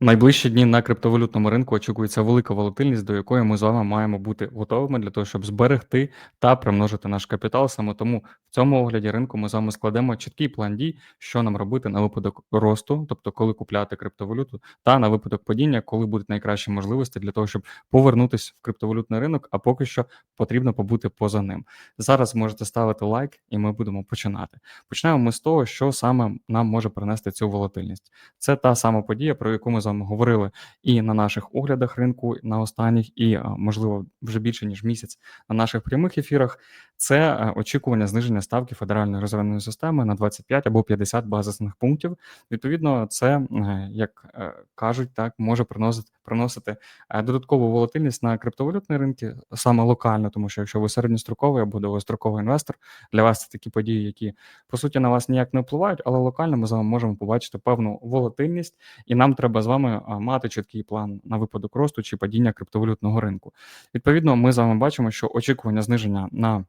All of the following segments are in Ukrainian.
Найближчі дні на криптовалютному ринку очікується велика волатильність, до якої ми з вами маємо бути готовими для того, щоб зберегти та примножити наш капітал. Саме тому в цьому огляді ринку ми з вами складемо чіткий план дій, що нам робити на випадок росту, тобто коли купляти криптовалюту, та на випадок падіння, коли будуть найкращі можливості для того, щоб повернутися в криптовалютний ринок, а поки що потрібно побути поза ним. Зараз можете ставити лайк, і ми будемо починати. Почнемо ми з того, що саме нам може принести цю волатильність. Це та сама подія, про яку ми з вами говорили і на наших оглядах ринку на останніх, і можливо вже більше ніж місяць на наших прямих ефірах. Це е, очікування зниження ставки Федеральної резервної системи на 25 або 50 базисних пунктів. Відповідно, це е, як е, кажуть, так може приносити приносити додаткову волатильність на криптовалютні ринки, саме локально, тому що якщо ви середньостроковий або довгостроковий інвестор, для вас це такі події, які по суті на вас ніяк не впливають, але локально ми з вами можемо побачити певну волатильність, і нам треба з вами мати чіткий план на випадок росту чи падіння криптовалютного ринку. Відповідно, ми з вами бачимо, що очікування зниження на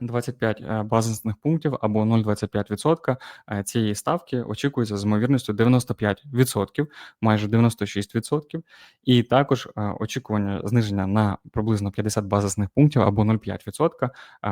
25 е, базисних пунктів або 0,25% е, цієї ставки очікується з ймовірністю 95%, майже 96%. І також е, очікування зниження на приблизно 50 базисних пунктів або 0,5%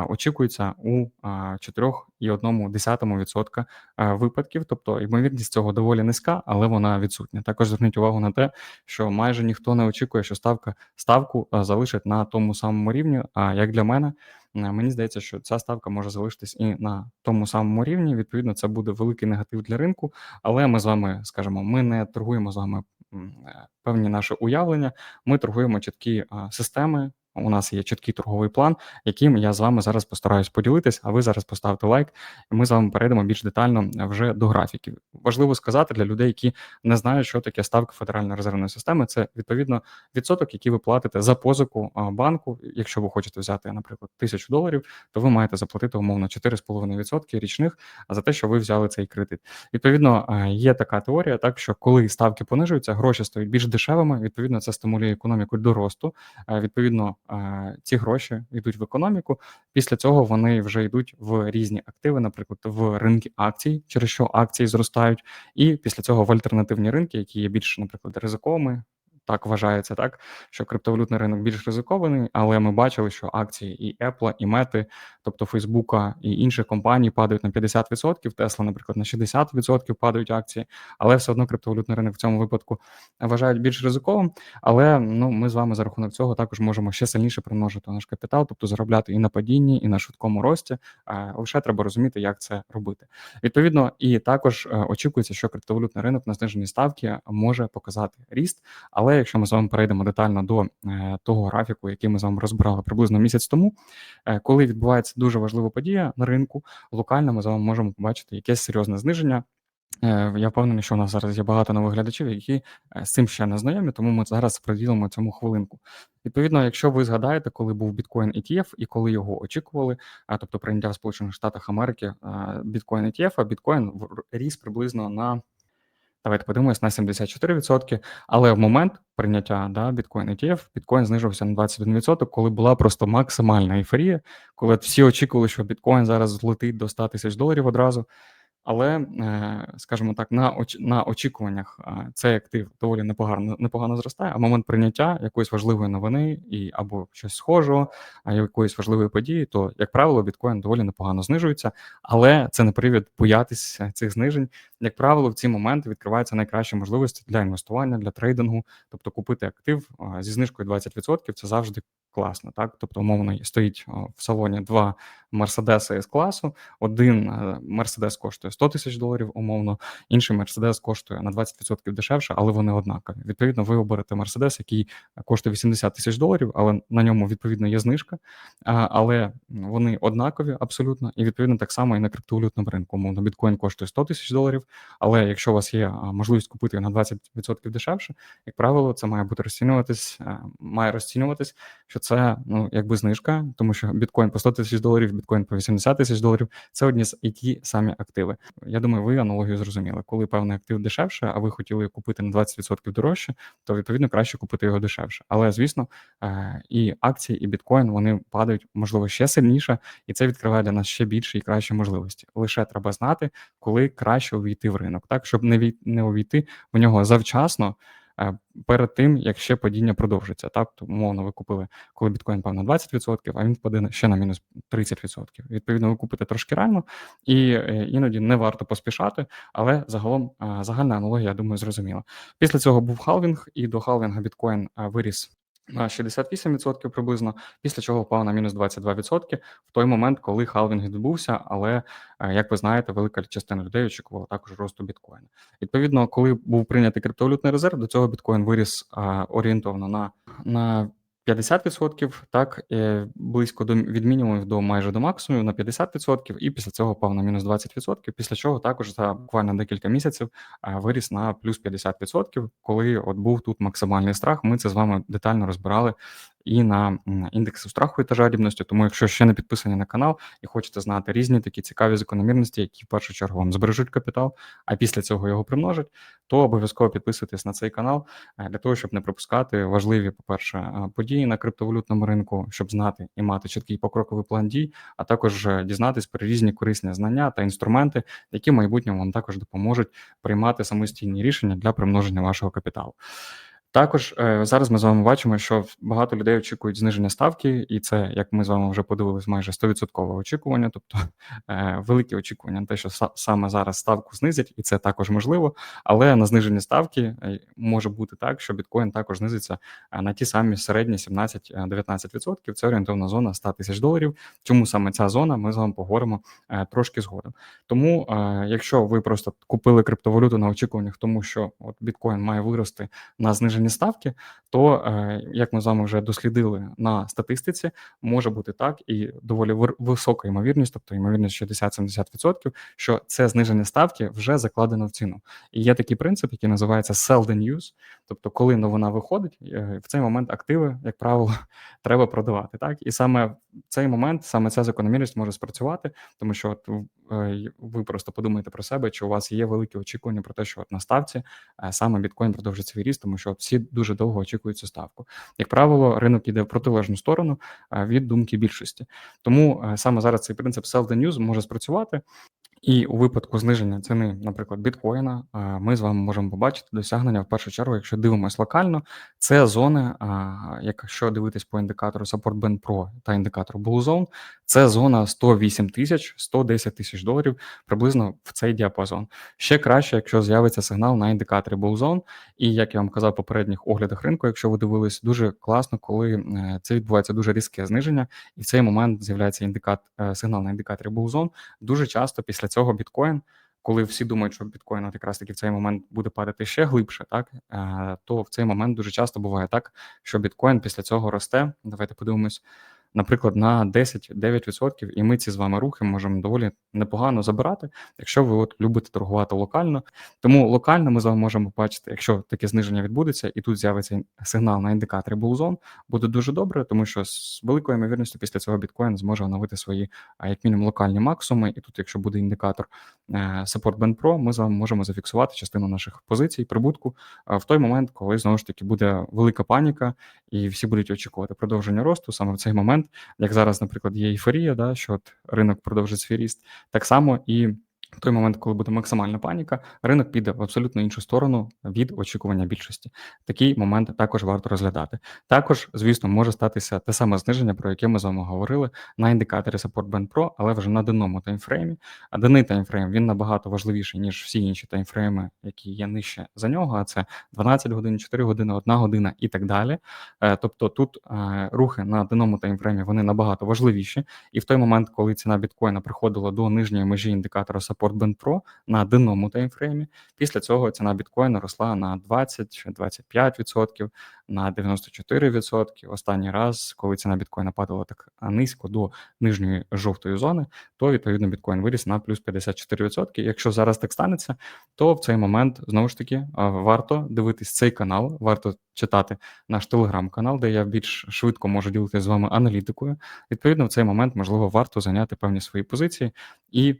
очікується у 4,1% випадків. Тобто ймовірність цього доволі низька, але вона відсутня. Також зверніть увагу на те, що майже ніхто не очікує, що ставка ставку залишить на тому самому рівні. А як для мене. Е, мені здається, що ця ставка може залишитись і на тому самому рівні. Відповідно, це буде великий негатив для ринку. Але ми з вами скажемо, ми не торгуємо з вами е, певні наші уявлення. Ми торгуємо чіткі системи. У нас є чіткий торговий план, яким я з вами зараз постараюсь поділитись, а ви зараз поставте лайк, і ми з вами перейдемо більш детально вже до графіків. Важливо сказати для людей, які не знають, що таке ставка Федеральної резервної системи. Це відповідно відсоток, який ви платите за позику банку. Якщо ви хочете взяти, наприклад, тисячу доларів, то ви маєте заплатити умовно 4,5% річних за те, що ви взяли цей кредит. Відповідно, є така теорія, так що коли ставки понижуються, гроші стають більш дешевими. Відповідно, це стимулює економіку до росту. Відповідно ці гроші йдуть в економіку. Після цього вони вже йдуть в різні активи, наприклад, в ринки акцій, через що акції зростають, і після цього в альтернативні ринки, які є більш, наприклад, ризиковими, так вважається, так що криптовалютний ринок більш ризикований, але ми бачили, що акції і Apple, і Мети, тобто Фейсбука і інших компаній падають на 50%, Тесла, наприклад, на 60% падають акції, але все одно криптовалютний ринок в цьому випадку вважають більш ризиковим. Але ну ми з вами за рахунок цього також можемо ще сильніше примножити наш капітал, тобто заробляти і на падінні, і на швидкому рості. Лише треба розуміти, як це робити. Відповідно, і також е, очікується, що криптовалютний ринок на зниженні ставки може показати ріст, але якщо ми з вами перейдемо детально до е, того графіку, який ми з вами розбирали приблизно місяць тому, е, коли відбувається дуже важлива подія на ринку, локально ми з вами можемо побачити якесь серйозне зниження. Е, я впевнений, що у нас зараз є багато нових глядачів, які з цим ще не знайомі, тому ми зараз приділимо цьому хвилинку. Відповідно, якщо ви згадаєте, коли був біткоін ETF і коли його очікували, тобто прийняття в Сполучених Штатах Америки біткоін ETF, а біткоін ріс приблизно на Давайте подивимось на 74%, але в момент прийняття да, біткоін ETF, біткоін знижився на 21%, коли була просто максимальна ейфорія, коли всі очікували, що біткоін зараз злетить до 100 тисяч доларів одразу. Але, е, скажімо так, на оч на очікуваннях е, цей актив доволі непогано непогано зростає, а момент прийняття якоїсь важливої новини і або щось схожого, а якоїсь важливої події, то, як правило, біткоін доволі непогано знижується, але це не привід боятися цих знижень. Як правило, в ці моменти відкриваються найкращі можливості для інвестування, для трейдингу, тобто купити актив зі знижкою 20% це завжди класно. Так, тобто, умовно стоїть в салоні два Мерседеси з класу, один Мерседес коштує 100 тисяч доларів, умовно, інший Мерседес коштує на 20% дешевше, але вони однакові. Відповідно, ви оберете Мерседес, який коштує 80 тисяч доларів, але на ньому відповідно є знижка, але вони однакові абсолютно, і відповідно так само і на криптовалютному ринку. Умовно, біткоін коштує 100 тисяч доларів, але якщо у вас є можливість купити на 20% дешевше, як правило, це має бути розцінюватись, має розцінюватись, що це ну якби знижка, тому що біткоін по 100 тисяч доларів, біткоін по 80 тисяч доларів це одні з і ті самі активи. Я думаю, ви аналогію зрозуміли. Коли певний актив дешевше, а ви хотіли купити на 20% дорожче, то відповідно краще купити його дешевше. Але звісно, е, і акції, і біткоін вони падають можливо ще сильніше, і це відкриває для нас ще більше і кращі можливості. Лише треба знати, коли краще увійти в ринок, так, щоб не вій не увійти в нього завчасно, перед тим, як ще падіння продовжиться. Так, то, умовно, ви купили, коли біткоін пав на 20%, а він впаде ще на мінус 30%. Відповідно, ви купите трошки рано, і е, іноді не варто поспішати, але загалом е, загальна аналогія, я думаю, зрозуміла. Після цього був халвінг, і до халвінга біткоін е, виріс на 68% приблизно, після чого впав на мінус 22% в той момент, коли халвінг відбувся. Але, е, як ви знаєте, велика частина людей очікувала також росту біткоїна. Відповідно, коли був прийнятий криптовалютний резерв, до цього біткоін виріс орієнтовно на на 50%, так, е, близько до від мінімумів до майже до максимумів на 50%, і після цього впав на мінус 20%, після чого також за буквально декілька місяців виріс на плюс 50%, коли от був тут максимальний страх. Ми це з вами детально розбирали і на індексу страху та жадібності. Тому, якщо ще не підписані на канал і хочете знати різні такі цікаві закономірності, які в першу чергу вам збережуть капітал, а після цього його примножать, то обов'язково підписуйтесь на цей канал е, для того, щоб не пропускати важливі, по-перше, е, події на криптовалютному ринку, щоб знати і мати чіткий покроковий план дій, а також е, дізнатись про різні корисні знання та інструменти, які в майбутньому вам також допоможуть приймати самостійні рішення для примноження вашого капіталу. Також е, зараз ми з вами бачимо, що багато людей очікують зниження ставки, і це, як ми з вами вже подивилися, майже 100% очікування, тобто е, великі очікування на те, що саме зараз ставку знизять, і це також можливо. Але на зниження ставки е, може бути так, що біткоін також знизиться на ті самі середні 17-19%. Це орієнтовна зона 100 тисяч доларів. Чому саме ця зона? Ми з вами поговоримо трошки згодом. Тому, якщо ви просто купили криптовалюту на очікуваннях, тому що от біткоін має вирости на зниження знижені ставки, то е, як ми з вами вже дослідили на статистиці, може бути так і доволі висока ймовірність, тобто ймовірність 60-70%, що це зниження ставки вже закладено в ціну. І є такий принцип, який називається sell the news, тобто, коли новина виходить, е, в цей момент активи, як правило, треба продавати. Так і саме цей момент саме ця закономірність може спрацювати, тому що от е, ви просто подумаєте про себе, чи у вас є великі очікування про те, що от на ставці саме біткоін продовжить свій ріст, тому що всі дуже довго очікують цю ставку. Як правило, ринок іде в протилежну сторону від думки більшості. Тому е, саме зараз цей принцип sell the news може спрацювати. І у випадку зниження ціни, наприклад, біткоїна, ми з вами можемо побачити досягнення в першу чергу, якщо дивимося локально, це зони, якщо дивитись по індикатору Support Band Pro та індикатору Blue Zone, це зона 108 тисяч 110 тисяч доларів приблизно в цей діапазон. Ще краще, якщо з'явиться сигнал на індикаторі Bull Zone. І як я вам казав в попередніх оглядах ринку, якщо ви дивились, дуже класно, коли е, це відбувається дуже різке зниження, і в цей момент з'являється індикат е, сигнал на індикаторі Bull Zone. Дуже часто після цього біткоін. Коли всі думають, що біткоін от якраз таки в цей момент буде падати ще глибше, так е, то в цей момент дуже часто буває так, що біткоін після цього росте. Давайте подивимось наприклад, на 10-9%, і ми ці з вами рухи можемо доволі непогано забирати, якщо ви от любите торгувати локально. Тому локально ми з вами можемо побачити, якщо таке зниження відбудеться, і тут з'явиться сигнал на індикаторі Bullzone, буде дуже добре, тому що з великою ймовірністю після цього біткоін зможе оновити свої, як мінімум, локальні максимуми. І тут, якщо буде індикатор е, Support Band Pro, ми з вами можемо зафіксувати частину наших позицій, прибутку в той момент, коли знову ж таки буде велика паніка, і всі будуть очікувати продовження росту саме в цей момент як зараз, наприклад, є ейфорія, да, що от ринок продовжить свій ріст, так само і в той момент, коли буде максимальна паніка, ринок піде в абсолютно іншу сторону від очікування більшості. Такий момент також варто розглядати. Також, звісно, може статися те саме зниження, про яке ми з вами говорили на індикаторі Support Band Pro, але вже на денному таймфреймі. А денний таймфрейм він набагато важливіший, ніж всі інші таймфрейми, які є нижче за нього. А це 12 годин, 4 години, 1 година і так далі. Е, тобто тут е, рухи на денному таймфреймі вони набагато важливіші. І в той момент, коли ціна біткоїна приходила до нижньої межі індикатора Support Support Pro на денному таймфреймі. Після цього ціна біткоїну росла на 20-25%, на 94%. Останній раз, коли ціна біткоїна падала так низько до нижньої жовтої зони, то відповідно біткоін виріс на плюс 54%. Якщо зараз так станеться, то в цей момент знову ж таки варто дивитись цей канал, варто читати наш телеграм-канал, де я більш швидко можу ділитися з вами аналітикою. Відповідно, в цей момент можливо варто зайняти певні свої позиції і.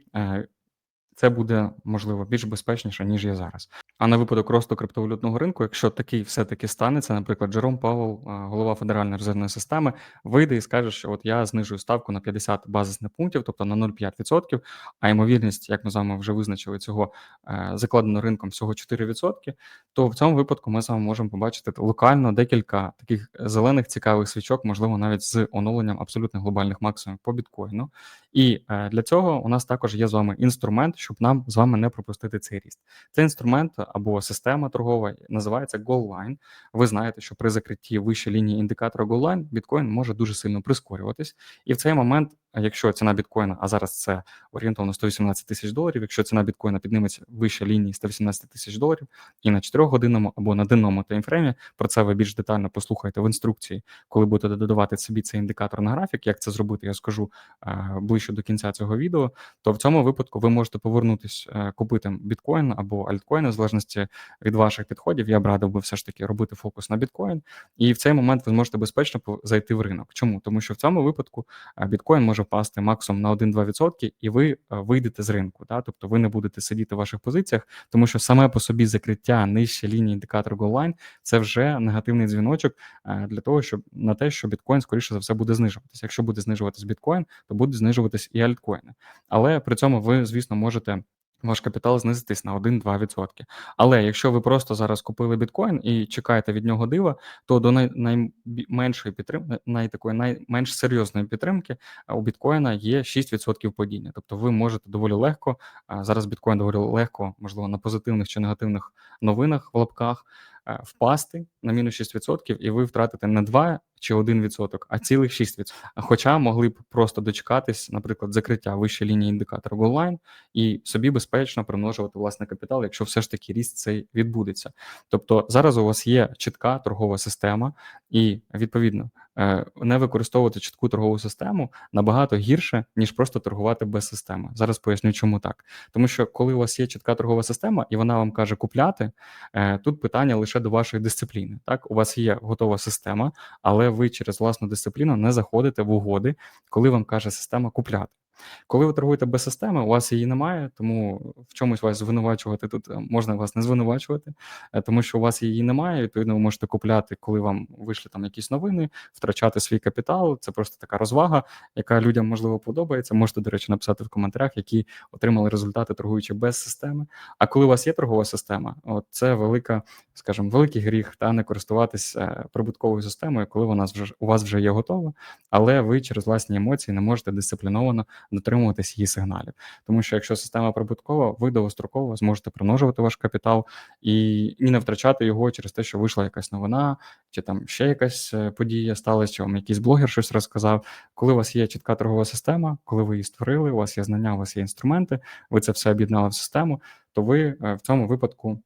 Е, це буде можливо більш безпечніше, ніж є зараз. А на випадок росту криптовалютного ринку, якщо такий все-таки станеться, наприклад, Джером Павел, голова Федеральної резервної системи, вийде і скаже, що от я знижую ставку на 50 базисних пунктів, тобто на 0,5%, а ймовірність, як ми з вами вже визначили, цього е, закладено ринком всього 4%, то в цьому випадку ми з вами можемо побачити локально декілька таких зелених цікавих свічок, можливо, навіть з оновленням абсолютно глобальних максимумів по біткоїну. І е, для цього у нас також є з вами інструмент, щоб нам з вами не пропустити цей ріст. Цей інструмент або система торгова називається GoLine. Ви знаєте, що при закритті вищої лінії індикатора GoLine біткоін може дуже сильно прискорюватись, і в цей момент якщо ціна біткоїна, а зараз це орієнтовно 118 тисяч доларів, якщо ціна біткоїна підніметься вище лінії 118 тисяч доларів, і на 4-годинному або на денному таймфреймі, про це ви більш детально послухаєте в інструкції, коли будете додавати собі цей індикатор на графік, як це зробити, я скажу е, ближче до кінця цього відео, то в цьому випадку ви можете повернутися е, купити біткоін або альткоін, в залежності від ваших підходів. Я б радив би все ж таки робити фокус на біткоін, і в цей момент ви зможете безпечно зайти в ринок. Чому? Тому що в цьому випадку е, біткоін може впасти максимум на 1-2%, і ви е, вийдете з ринку. Да? Тобто ви не будете сидіти в ваших позиціях, тому що саме по собі закриття нижче лінії індикатору голлайн – це вже негативний дзвіночок е, для того, щоб на те, що біткоін скоріше за все буде знижуватися. Якщо буде знижуватись біткоін, то будуть знижуватись і альткоїни. Але при цьому ви, звісно, можете ваш капітал знизитись на 1-2%. Але якщо ви просто зараз купили біткоін і чекаєте від нього дива, то до най, найменшої підтримки, най, такої найменш серйозної підтримки у біткоїна є 6% падіння. Тобто ви можете доволі легко, зараз біткоін доволі легко, можливо, на позитивних чи негативних новинах в лапках впасти на мінус 6%, і ви втратите не 2 чи 1%, а цілих 6%. Хоча могли б просто дочекатись, наприклад, закриття вищої лінії індикатора GoLine і собі безпечно примножувати власний капітал, якщо все ж таки ріст цей відбудеться. Тобто зараз у вас є чітка торгова система, і відповідно Е, не використовувати чітку торгову систему набагато гірше, ніж просто торгувати без системи. Зараз поясню, чому так. Тому що коли у вас є чітка торгова система, і вона вам каже купляти, е, тут питання лише до вашої дисципліни. Так, у вас є готова система, але ви через власну дисципліну не заходите в угоди, коли вам каже система купляти. Коли ви торгуєте без системи, у вас її немає, тому в чомусь вас звинувачувати тут е, можна вас не звинувачувати, е, тому що у вас її немає. Відповідно, ви можете купляти, коли вам вийшли там якісь новини, втрачати свій капітал. Це просто така розвага, яка людям можливо подобається. Можете, до речі, написати в коментарях, які отримали результати, торгуючи без системи. А коли у вас є торгова система, от це велика, скажімо, великий гріх та не користуватися е, прибутковою системою, коли вона вже у вас вже є готова, але ви через власні емоції не можете дисципліновано дотримуватись її сигналів. Тому що якщо система прибуткова, ви довгостроково зможете примножувати ваш капітал і, і не втрачати його через те, що вийшла якась новина, чи там ще якась е, подія сталася, чи вам якийсь блогер щось розказав. Коли у вас є чітка торгова система, коли ви її створили, у вас є знання, у вас є інструменти, ви це все об'єднали в систему, то ви е, в цьому випадку.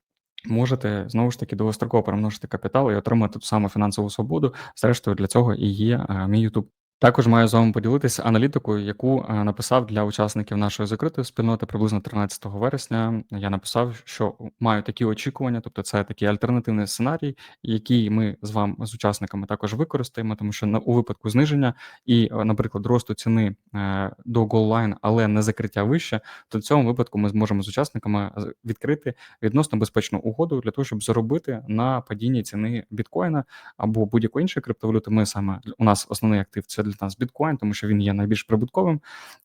Можете знову ж таки довгостроково перемножити капітал і отримати ту саму фінансову свободу. Зрештою, для цього і є е, мій YouTube. Також маю з вами поділитися аналітикою, яку е, написав для учасників нашої закритої спільноти приблизно 13 вересня. Я написав, що маю такі очікування, тобто це такий альтернативний сценарій, який ми з вами з учасниками також використаємо, тому що на у випадку зниження і, е, наприклад, росту ціни е, до голлайн, але не закриття вище, то в цьому випадку ми зможемо з учасниками відкрити відносно безпечну угоду для того, щоб заробити на падінні ціни біткоїна або будь-якої іншої криптовалюти. Ми саме у нас основний актив це для нас біткоін, тому що він є найбільш прибутковим.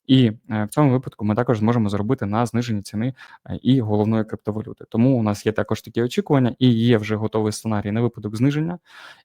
І е, в цьому випадку ми також зможемо заробити на зниженні ціни е, і головної криптовалюти. Тому у нас є також такі очікування, і є вже готовий сценарій на випадок зниження.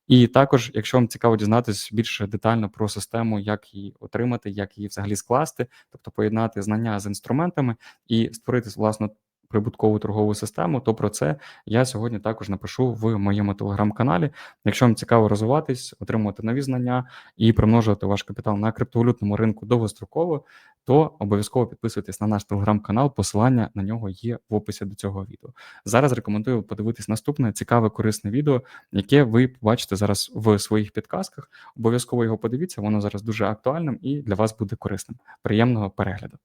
І також, якщо вам цікаво дізнатися більш детально про систему, як її отримати, як її взагалі скласти, тобто поєднати знання з інструментами і створити власну прибуткову торгову систему, то про це я сьогодні також напишу в моєму телеграм-каналі. Якщо вам цікаво розвиватись, отримувати нові знання і примножувати ваш капітал на криптовалютному ринку довгостроково, то обов'язково підписуйтесь на наш телеграм-канал. Посилання на нього є в описі до цього відео. Зараз рекомендую подивитись наступне цікаве корисне відео, яке ви побачите зараз в своїх підказках. Обов'язково його подивіться, воно зараз дуже актуальним і для вас буде корисним. Приємного перегляду.